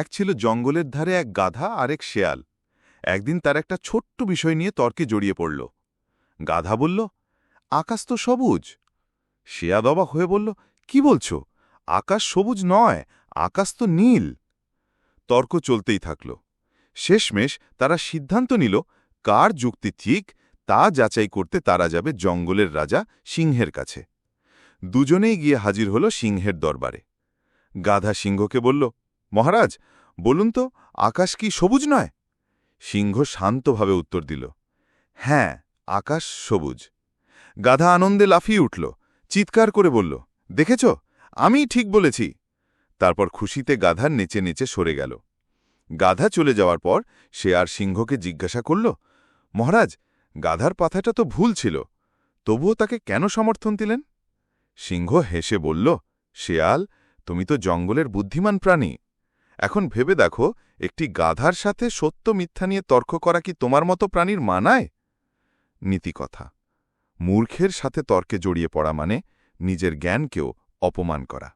এক ছিল জঙ্গলের ধারে এক গাধা আর এক শেয়াল। একদিন তার একটা ছোট্ট বিষয় নিয়ে তর্কে জড়িয়ে পড়ল। গাধা বলল, আকাশ তো সবুজ। শেয়াদ অবাক হয়ে বলল, কি বলছো? আকাশ সবুজ নয়, আকাশ তো নীল। তর্ক চলতেই থাকল। শেষমেশ তারা সিদ্ধান্ত নিল, কার যুক্তি ঠিক, তা যাচাই করতে তারা যাবে জঙ্গলের রাজা সিংহের কাছে। দুজনেই গিয়ে হাজির হল সিংহের দরবারে। গাধা সিংহকে বলল মহারাজ, বলুন তো, আকাশ কি সবুজ নয়? সিংহ শান্তভাবে উত্তর দিল হ্যাঁ আকাশ সবুজ। গাধা আনন্দে লাফিয়ে উঠল, চিৎকার করে বলল, দেখেছ আমি ঠিক বলেছি। তারপর খুশিতে গাধার নেচে নেচে সরে গেল। গাধা চলে যাওয়ার পর সে আর সিংহকে জিজ্ঞাসা করল, মহারাজ, গাধার পাথাটা তো ভুল ছিল, তবুও তাকে কেন সমর্থন দিলেন? সিংহ হেসে বলল, শেয়াল, তুমি তো জঙ্গলের বুদ্ধিমান প্রাণী। এখন ভেবে দেখো, একটি গাধার সাথে সত্য মিথ্যা নিয়ে তর্ক করা কি তোমার মতো প্রাণীর মানায়? নীতিকথা। মূর্খের সাথে তর্কে জড়িয়ে পড়া মানে নিজের জ্ঞানকেও অপমান করা।